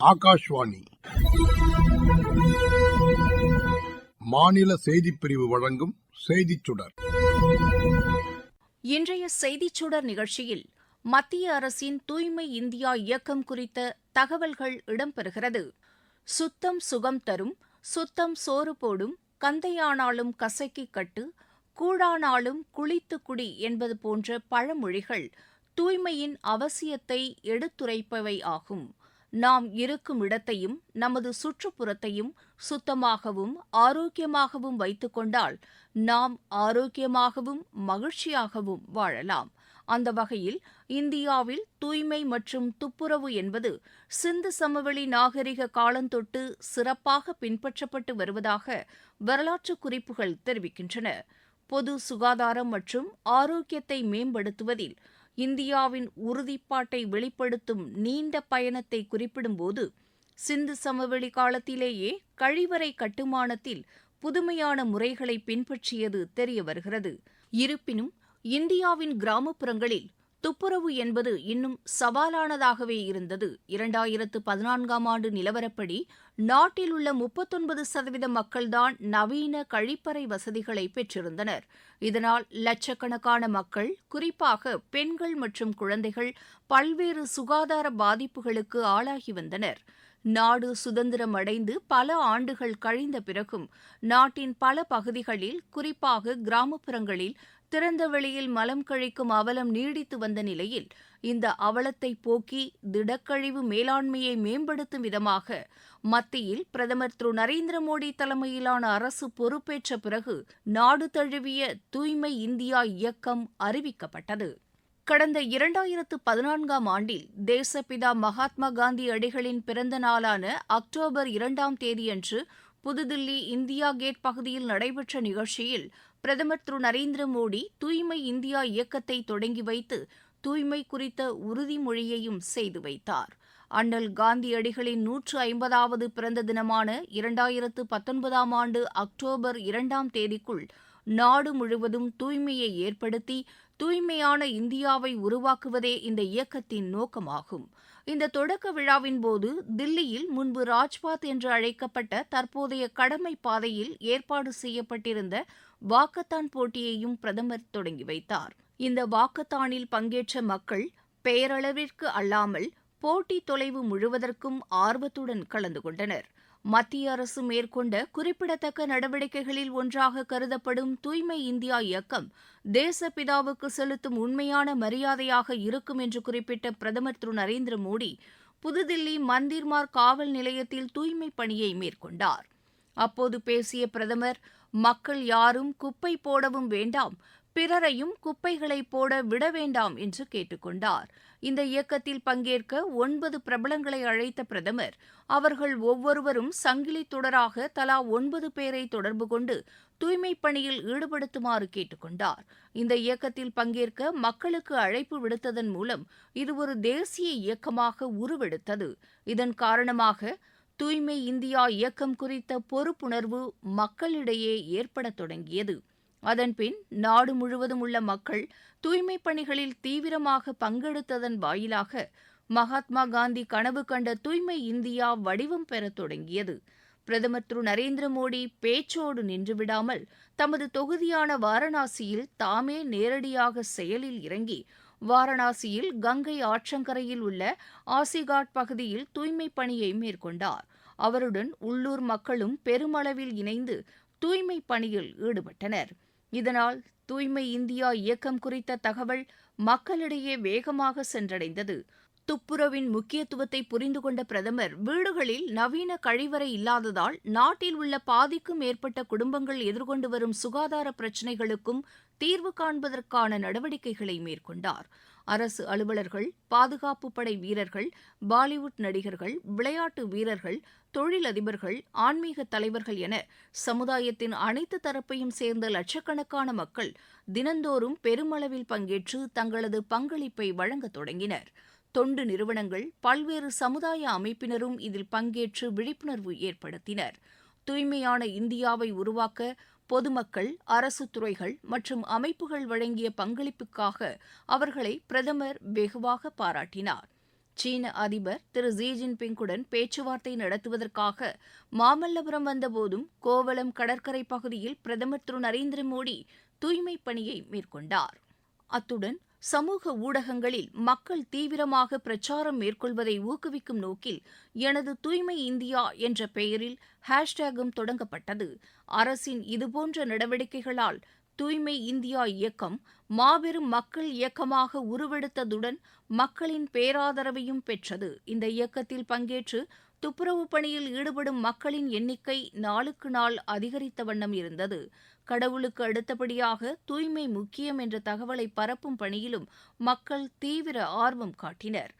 ஆகாஷ்வாணி. மாநில செய்திப்பிரிவு வழங்கும் செய்திச் சுடர். இன்றைய செய்திச் சுடர் நிகழ்ச்சியில் மத்திய அரசின் தூய்மை இந்தியா இயக்கம் குறித்த தகவல்கள் இடம்பெறுகிறது. சுத்தம் சுகம் தரும் சுத்தம் சோறு போடும் கந்தையானாலும் கசக்கி கட்டு கூழானாலும் குளித்து குடி என்பது போன்ற பழமொழிகள் தூய்மையின் அவசியத்தை எடுத்துரைப்பவை ஆகும். நாம் இருக்கும் இடத்தையும் நமது சுற்றுப்புறத்தையும் சுத்தமாகவும் ஆரோக்கியமாகவும் வைத்துக்கொண்டால் நாம் ஆரோக்கியமாகவும் மகிழ்ச்சியாகவும் வாழலாம். அந்த வகையில் இந்தியாவில் தூய்மை மற்றும் துப்புரவு என்பது சிந்து சமவெளி நாகரிக காலந்தொட்டு சிறப்பாக பின்பற்றப்பட்டு வருவதாக வரலாற்று குறிப்புகள் தெரிவிக்கின்றன. பொது சுகாதாரம் மற்றும் ஆரோக்கியத்தை மேம்படுத்துவதில் இந்தியாவின் உறுதிப்பாட்டை வெளிப்படுத்தும் நீண்ட பயணத்தை குறிப்பிடும்போது சிந்து சமவெளி காலத்திலேயே கழிவறை கட்டுமானத்தில் புதுமையான முறைகளை பின்பற்றியது தெரிய வருகிறது இருப்பினும் இந்தியாவின் கிராமப்புறங்களில் துப்புரவு என்பது இன்னும் சவாலானதாகவே இருந்தது. இரண்டாயிரத்து பதினான்காம் ஆண்டு நிலவரப்படி நாட்டில் உள்ள முப்பத்தொன்பது சதவீத மக்கள்தான் நவீன கழிப்பறை வசதிகளை பெற்றிருந்தனர். இதனால் லட்சக்கணக்கான மக்கள் குறிப்பாக பெண்கள் மற்றும் குழந்தைகள் பல்வேறு சுகாதார பாதிப்புகளுக்கு ஆளாகி வந்தனர். நாடு சுதந்திரம் அடைந்து பல ஆண்டுகள் கழிந்த பிறகும் நாட்டின் பல பகுதிகளில் குறிப்பாக கிராமப்புறங்களில் திறந்த வெளியில் மலம் கழிக்கும் அவலம் நீடித்து வந்த நிலையில் இந்த அவலத்தை போக்கி திடக்கழிவு மேலாண்மையை மேம்படுத்தும் விதமாக மத்தியில் பிரதமர் திரு நரேந்திர மோடி தலைமையிலான அரசு பொறுப்பேற்ற பிறகு நாடு தழுவிய தூய்மை இந்தியா இயக்கம் அறிவிக்கப்பட்டது. கடந்த இரண்டாயிரத்து பதினான்காம் ஆண்டில் தேசப்பிதா மகாத்மா காந்தி அடிகளின் பிறந்த நாளான அக்டோபர் இரண்டாம் தேதியன்று புதுதில்லி இந்தியா கேட் பகுதியில் நடைபெற்ற நிகழ்ச்சியில் பிரதமர் திரு நரேந்திர மோடி தூய்மை இந்தியா இயக்கத்தை தொடங்கி வைத்து தூய்மை குறித்த உறுதிமொழியையும் செய்து வைத்தார். அண்ணல் காந்தியடிகளின் நூற்று ஐம்பதாவது பிறந்த தினமான இரண்டாயிரத்து பத்தொன்பதாம் ஆண்டு அக்டோபர் இரண்டாம் தேதிக்குள் நாடு முழுவதும் தூய்மையை ஏற்படுத்தி தூய்மையான இந்தியாவை உருவாக்குவதே இந்த இயக்கத்தின் நோக்கமாகும். இந்த தொடக்க விழாவின் போது தில்லியில் முன்பு ராஜ்பாத் என்று அழைக்கப்பட்ட தற்போதைய கடமை பாதையில் ஏற்பாடு செய்யப்பட்டிருந்த வாக்கத்தான் போட்டியையும் பிரதமர் தொடங்கி வைத்தார். இந்த வாக்கத்தானில் பங்கேற்ற மக்கள் பெயரளவிற்கு அல்லாமல் போட்டி தொலைவு முழுவதற்கும் ஆர்வத்துடன் கலந்து கொண்டனர். மத்திய அரசு மேற்கொண்ட குறிப்பிடத்தக்க நடவடிக்கைகளில் ஒன்றாக கருதப்படும் தூய்மை இந்தியா இயக்கம் தேசப்பிதாவுக்கு செலுத்தும் உண்மையான மரியாதையாக இருக்கும் என்று குறிப்பிட்ட பிரதமர் திரு நரேந்திர மோடி புதுதில்லி மந்திர்மார் காவல் நிலையத்தில் தூய்மை பணியை மேற்கொண்டார். அப்போது பேசிய பிரதமர் மக்கள் யாரும் குப்பை போடவும் வேண்டாம் பிறரையும் குப்பைகளை போட விட வேண்டாம் என்று கேட்டுக்கொண்டார். இந்த இயக்கத்தில் பங்கேற்க ஒன்பது பிரபலங்களை அழைத்த பிரதமர் அவர்கள் ஒவ்வொருவரும் சங்கிலி தொடராக தலா ஒன்பது பேரை தொடர்பு கொண்டு தூய்மைப் பணியில் ஈடுபடுத்துமாறு கேட்டுக்கொண்டார் இந்த இயக்கத்தில் பங்கேற்க மக்களுக்கு அழைப்பு விடுத்ததன் மூலம் இது ஒரு தேசிய இயக்கமாக உருவெடுத்தது. இதன் காரணமாக தூய்மை இந்தியா இயக்கம் குறித்த பொறுப்புணர்வு மக்களிடையே ஏற்படத் தொடங்கியது. அதன்பின் நாடு முழுவதும் உள்ள மக்கள் தூய்மைப் பணிகளில் தீவிரமாக பங்கெடுத்ததன் வாயிலாக மகாத்மா காந்தி கனவு கண்ட தூய்மை இந்தியா வடிவம் பெறத் தொடங்கியது. பிரதமர் திரு நரேந்திர மோடி பேச்சோடு நின்றுவிடாமல் தமது தொகுதியான வாரணாசியில் தாமே நேரடியாக செயலில் இறங்கி வாரணாசியில் கங்கை ஆற்றங்கரையில் உள்ள ஆசிகாட் பகுதியில் தூய்மைப் பணியை மேற்கொண்டார். அவருடன் உள்ளூர் மக்களும் பெருமளவில் இணைந்து தூய்மைப் பணியில் ஈடுபட்டனர். இதனால் தூய்மை இந்தியா இயக்கம் குறித்த தகவல் மக்களிடையே வேகமாக சென்றடைந்தது. துப்புரவின் முக்கியத்துவத்தை புரிந்து கொண்ட பிரதமர் வீடுகளில் நவீன கழிவறை இல்லாததால் நாட்டில் உள்ள பாதிக்கும் மேற்பட்ட குடும்பங்கள் எதிர்கொண்டு வரும் சுகாதார பிரச்சினைகளுக்கும் தீர்வு காண்பதற்கான நடவடிக்கைகளை மேற்கொண்டார். அரசு அலுவலர்கள் பாதுகாப்பு படை வீரர்கள் பாலிவுட் நடிகர்கள் விளையாட்டு வீரர்கள் தொழிலதிபர்கள் ஆன்மீக தலைவர்கள் என சமுதாயத்தின் அனைத்து தரப்பையும் சேர்ந்த லட்சக்கணக்கான மக்கள் தினந்தோறும் பெருமளவில் பங்கேற்று தங்களது பங்களிப்பை வழங்கத் தொடங்கினர். தொண்டு நிறுவனங்கள் பல்வேறு சமுதாய அமைப்பினரும் இதில் பங்கேற்று விழிப்புணர்வு ஏற்படுத்தினர். தூய்மையான இந்தியாவை உருவாக்க பொதுமக்கள் அரசு துறைகள் மற்றும் அமைப்புகள் வழங்கிய பங்களிப்புக்காக அவர்களை பிரதமர் வெகுவாக பாராட்டினார். சீன அதிபர் திரு ஜி ஜின்பிங்குடன் பேச்சுவார்த்தை நடத்துவதற்காக மாமல்லபுரம் வந்தபோதும் கோவளம் கடற்கரை பகுதியில் பிரதமர் திரு நரேந்திர மோடி தூய்மைப் பணியை மேற்கொண்டார். அத்துடன் சமூக ஊடகங்களில் மக்கள் தீவிரமாக பிரச்சாரம் மேற்கொள்வதை ஊக்குவிக்கும் நோக்கில் எனது தூய்மை இந்தியா என்ற பெயரில் ஹேஷ்டேகும் தொடங்கப்பட்டது. அரசின் இதுபோன்ற நடவடிக்கைகளால் தூய்மை இந்தியா இயக்கம் மாபெரும் மக்கள் இயக்கமாக உருவெடுத்ததுடன் மக்களின் பேராதரவையும் பெற்றது. இந்த இயக்கத்தில் பங்கேற்று துப்புரவு பணியில் ஈடுபடும் மக்களின் எண்ணிக்கை நாளுக்கு நாள் அதிகரித்த வண்ணம் இருந்தது. கடவுளுக்கு அடுத்தபடியாக தூய்மை முக்கியம் என்ற தகவலை பரப்பும் பணியிலும் மக்கள் தீவிர ஆர்வம் காட்டினர்.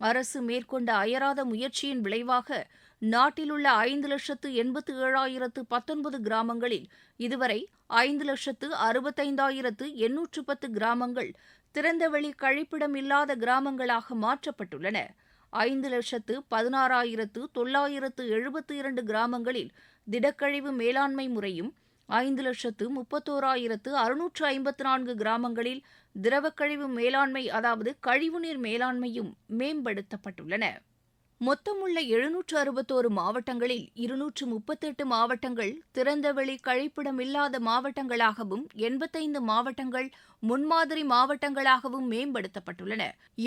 அரசு மேற்கொண்ட அயராத முயற்சியின் விளைவாக நாட்டிலுள்ள ஐந்து லட்சத்து எண்பத்து ஏழாயிரத்து பத்தொன்பது கிராமங்களில் இதுவரை ஐந்து லட்சத்து அறுபத்தைந்தாயிரத்து எண்ணூற்று பத்து கிராமங்கள் திறந்தவெளி கழிப்பிடம் இல்லாத கிராமங்களாக மாற்றப்பட்டுள்ளன. ஐந்து லட்சத்து பதினாறாயிரத்து தொள்ளாயிரத்து எழுபத்து இரண்டு கிராமங்களில் திடக்கழிவு மேலாண்மை முறையும் ஐந்து லட்சத்து முப்பத்தோராயிரத்து அறுநூற்று ஐம்பத்து நான்கு கிராமங்களில் திரவக்கழிவு மேலாண்மை அதாவது கழிவுநீர் மேலாண்மையும் மேம்படுத்தப்பட்டுள்ளன. மொத்தமுள்ள எழுநூற்று அறுபத்தோரு மாவட்டங்களில் இருநூற்று முப்பத்தெட்டு மாவட்டங்கள் திறந்தவெளி கழிப்பிடமில்லாத மாவட்டங்களாகவும் எண்பத்தைந்து மாவட்டங்கள் முன்மாதிரி மாவட்டங்களாகவும் மேம்படுத்தப்பட்டுள்ளன.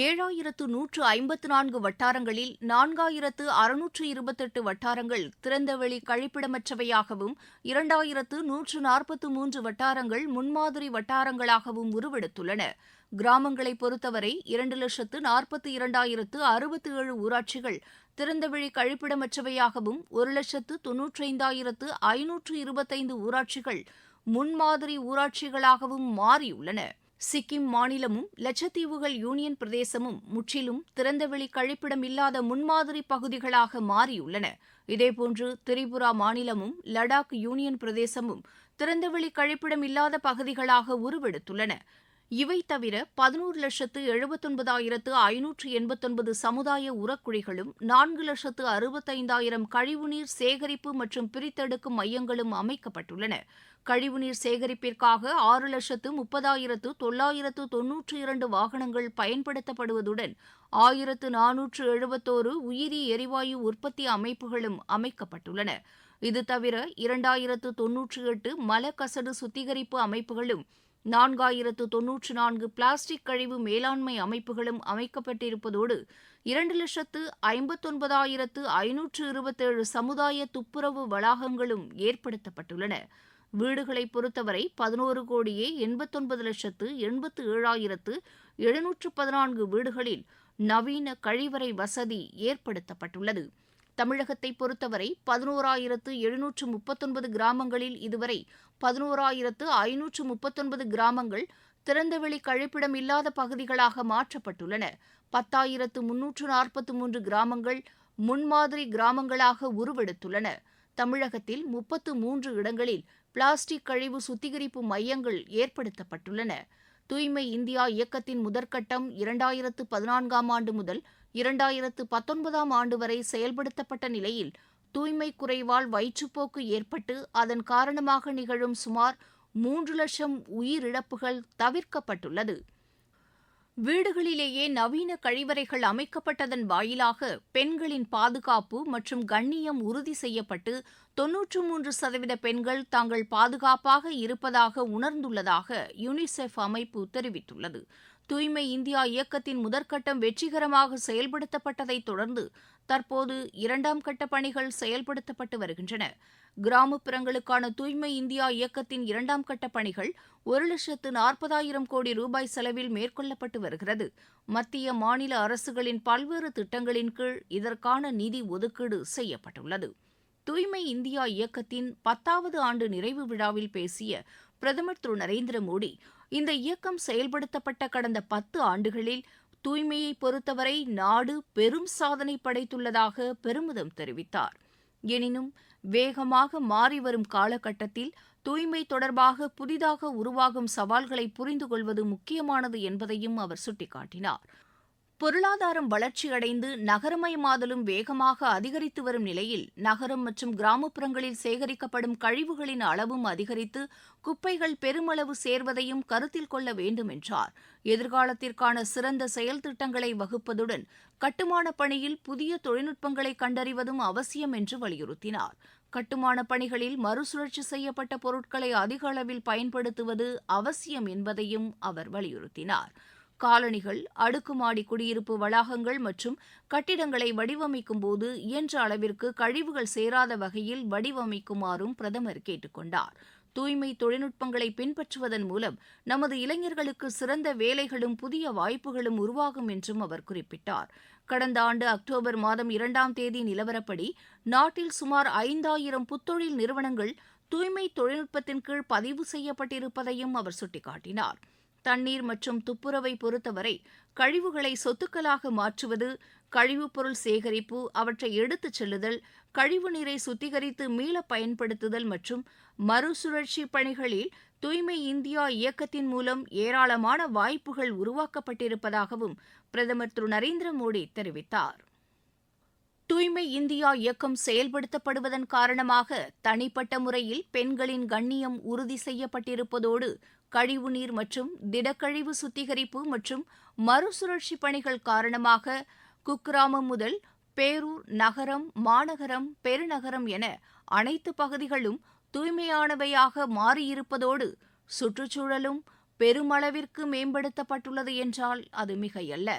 ஏழாயிரத்து நூற்று ஐம்பத்து நான்கு வட்டாரங்களில் நான்காயிரத்து அறுநூற்று இருபத்தெட்டு வட்டாரங்கள் திறந்தவெளி கழிப்பிடமற்றவையாகவும் இரண்டாயிரத்து நூற்று நாற்பத்து மூன்று வட்டாரங்கள் முன்மாதிரி வட்டாரங்களாகவும் உருவெடுத்துள்ளன. கிராமங்களை பொறுத்தவரை இரண்டு லட்சத்து நாற்பத்தி இரண்டாயிரத்து அறுபத்தி ஏழு ஊராட்சிகள் திறந்தவெளி கழிப்பிடமற்றவையாகவும் ஒரு லட்சத்து தொன்னூற்றைந்தாயிரத்து ஐநூற்று இருபத்தைந்து ஊராட்சிகள் முன்மாதிரி ஊராட்சிகளாகவும் மாறியுள்ளன. சிக்கிம் மாநிலமும் லட்சத்தீவுகள் யூனியன் பிரதேசமும் முற்றிலும் திறந்தவெளி கழிப்பிடம் இல்லாத முன்மாதிரி பகுதிகளாக மாறியுள்ளன. இதேபோன்று திரிபுரா மாநிலமும் லடாக் யூனியன் பிரதேசமும் திறந்தவெளி கழிப்பிடம் இல்லாத பகுதிகளாக உருவெடுத்துள்ளன. இவை தவிர பதினோரு லட்சத்து எழுபத்தொன்பதாயிரத்து ஐநூற்று எண்பத்தொன்பது சமுதாய உரக்குழிகளும் நான்கு லட்சத்து அறுபத்தைந்தாயிரம் கழிவுநீர் சேகரிப்பு மற்றும் பிரித்தெடுக்கும் மையங்களும் அமைக்கப்பட்டுள்ளன. கழிவுநீர் சேகரிப்பிற்காக ஆறு லட்சத்து முப்பதாயிரத்து தொள்ளாயிரத்து தொன்னூற்று இரண்டு வாகனங்கள் பயன்படுத்தப்படுவதுடன் ஆயிரத்து நானூற்று எழுபத்தோரு உயிரி எரிவாயு உற்பத்தி அமைப்புகளும் அமைக்கப்பட்டுள்ளன. இது தவிர இரண்டாயிரத்து தொன்னூற்று எட்டு மலக்கசடு சுத்திகரிப்பு அமைப்புகளும் நான்காயிரத்து தொன்னூற்று நான்கு பிளாஸ்டிக் கழிவு மேலாண்மை அமைப்புகளும் அமைக்கப்பட்டிருப்பதோடு இரண்டு லட்சத்து ஐம்பத்தொன்பதாயிரத்து ஐநூற்று இருபத்தேழு சமுதாய துப்புரவு வளாகங்களும் ஏற்படுத்தப்பட்டுள்ளன. வீடுகளை பொறுத்தவரை பதினோரு கோடியே எண்பத்தொன்பது லட்சத்து எண்பத்து ஏழாயிரத்து எழுநூற்று பதினான்கு வீடுகளில் நவீன கழிவறை வசதி ஏற்படுத்தப்பட்டுள்ளது. தமிழகத்தை பொறுத்தவரை பதினோராயிரத்து எழுநூற்று முப்பத்தொன்பது கிராமங்களில் இதுவரை பதினோராயிரத்து ஐநூற்று முப்பத்தொன்பது கிராமங்கள் திறந்தவெளி கழிப்பிடம் இல்லாத பகுதிகளாக மாற்றப்பட்டுள்ளன. பத்தாயிரத்து முன்னூற்று நாற்பத்தி மூன்று கிராமங்கள் முன்மாதிரி கிராமங்களாக உருவெடுத்துள்ளன. தமிழகத்தில் முப்பத்து மூன்று இடங்களில் பிளாஸ்டிக் கழிவு சுத்திகரிப்பு மையங்கள் ஏற்படுத்தப்பட்டுள்ளன. தூய்மை இந்தியா இயக்கத்தின் முதற்கட்டம் இரண்டாயிரத்து பதினான்காம் ஆண்டு முதல் இரண்டாயிரத்து பத்தொன்பதாம் ஆண்டு வரை செயல்படுத்தப்பட்ட நிலையில் தூய்மை குறைவால் வயிற்றுப்போக்கு ஏற்பட்டு அதன் காரணமாக நிகழும் சுமார் மூன்று லட்சம் உயிரிழப்புகள் தவிர்க்கப்பட்டுள்ளது. வீடுகளிலேயே நவீன கழிவறைகள் அமைக்கப்பட்டதன் வாயிலாக பெண்களின் பாதுகாப்பு மற்றும் கண்ணியம் உறுதி செய்யப்பட்டு தொன்னூற்று மூன்று சதவீத பெண்கள் தாங்கள் பாதுகாப்பாக இருப்பதாக உணர்ந்துள்ளதாக யுனிசெஃப் அமைப்பு தெரிவித்துள்ளது. தூய்மை இந்தியா இயக்கத்தின் முதற்கட்டம் வெற்றிகரமாக செயல்படுத்தப்பட்டதைத் தொடர்ந்து தற்போது இரண்டாம் கட்ட பணிகள் செயல்படுத்தப்பட்டு வருகின்றன. கிராமப்புறங்களுக்கான தூய்மை இந்தியா இயக்கத்தின் இரண்டாம் கட்ட பணிகள் ஒரு லட்சத்து நாற்பதாயிரம் கோடி ரூபாய் செலவில் மேற்கொள்ளப்பட்டு வருகிறது. மத்திய மாநில அரசுகளின் பல்வேறு திட்டங்களின் கீழ் இதற்கான நிதி ஒதுக்கீடு செய்யப்பட்டுள்ளது. தூய்மை இந்தியா இயக்கத்தின் பத்தாவது ஆண்டு நிறைவு விழாவில் பேசிய பிரதமர் திரு நரேந்திர மோடி இந்த இயக்கம் செயல்படுத்தப்பட்ட கடந்த பத்து ஆண்டுகளில் தூய்மையை பொறுத்தவரை நாடு பெரும் சாதனை படைத்துள்ளதாக பெருமிதம் தெரிவித்தார். எனினும் வேகமாக மாறிவரும் காலகட்டத்தில் தூய்மை தொடர்பாக புதிதாக உருவாகும் சவால்களை புரிந்து கொள்வது முக்கியமானது என்பதையும் அவர் சுட்டிக்காட்டினார். பொருளாதாரம் வளர்ச்சியடைந்து நகரமயமாதலும் வேகமாக அதிகரித்து வரும் நிலையில் நகரம் மற்றும் கிராமப்புறங்களில் சேகரிக்கப்படும் கழிவுகளின் அளவும் அதிகரித்து குப்பைகள் பெருமளவு சேர்வதையும் கருத்தில் கொள்ள வேண்டும் என்றார் எதிர்காலத்திற்கான சிறந்த செயல் திட்டங்களை வகுப்பதுடன் கட்டுமானப் பணியில் புதிய தொழில்நுட்பங்களை கண்டறிவதும் அவசியம் என்று வலியுறுத்தினார். கட்டுமானப் பணிகளில் மறுசுழற்சி செய்யப்பட்ட பொருட்களை அதிக அளவில் பயன்படுத்துவது அவசியம் என்பதையும் அவர் வலியுறுத்தினார். காலனிகள் அடுக்குமாடி குடியிருப்பு வளாகங்கள் மற்றும் கட்டிடங்களை வடிவமைக்கும் போது இயன்ற அளவிற்கு கழிவுகள் சேராத வகையில் வடிவமைக்குமாறும் பிரதமர் கேட்டுக்கொண்டார். தூய்மை தொழில்நுட்பங்களை பின்பற்றுவதன் மூலம் நமது இளைஞர்களுக்கு சிறந்த வேலைகளும் புதிய வாய்ப்புகளும் உருவாகும் என்றும் அவர் குறிப்பிட்டார். கடந்த ஆண்டு அக்டோபர் மாதம் இரண்டாம் தேதி நிலவரப்படி நாட்டில் சுமார் ஐந்தாயிரம் புத்தொழில் நிறுவனங்கள் தூய்மை தொழில்நுட்பத்தின் கீழ் பதிவு செய்யப்பட்டிருப்பதையும் அவர் சுட்டிக்காட்டினார். தண்ணீர் மற்றும் துப்புரவை பொறுத்தவரை கழிவுகளை சொத்துக்களாக மாற்றுவது கழிவுப் பொருள் சேகரிப்பு அவற்றை எடுத்துச் செல்லுதல் கழிவு நீரை சுத்திகரித்து மீள பயன்படுத்துதல் மற்றும் மறுசுழற்சி பணிகளில் தூய்மை இந்தியா இயக்கத்தின் மூலம் ஏராளமான வாய்ப்புகள் உருவாக்கப்பட்டிருப்பதாகவும் பிரதமர் திரு. நரேந்திர மோடி தெரிவித்தார். தூய்மை இந்தியா இயக்கம் செயல்படுத்தப்படுவதன் காரணமாக தனிப்பட்ட முறையில் பெண்களின் கண்ணியம் உறுதி செய்யப்பட்டிருப்பதோடு கழிவுநீர் மற்றும் திடக்கழிவு சுத்திகரிப்பு மற்றும் மறுசுழற்சி பணிகள் காரணமாக குக்கிராமம் முதல் பேரூர் நகரம் மாநகரம் பெருநகரம் என அனைத்து பகுதிகளும் தூய்மையானவையாக மாறியிருப்பதோடு சுற்றுச்சூழலும் பெருமளவிற்கு மேம்படுத்தப்பட்டுள்ளது என்றால் அது மிகையல்ல.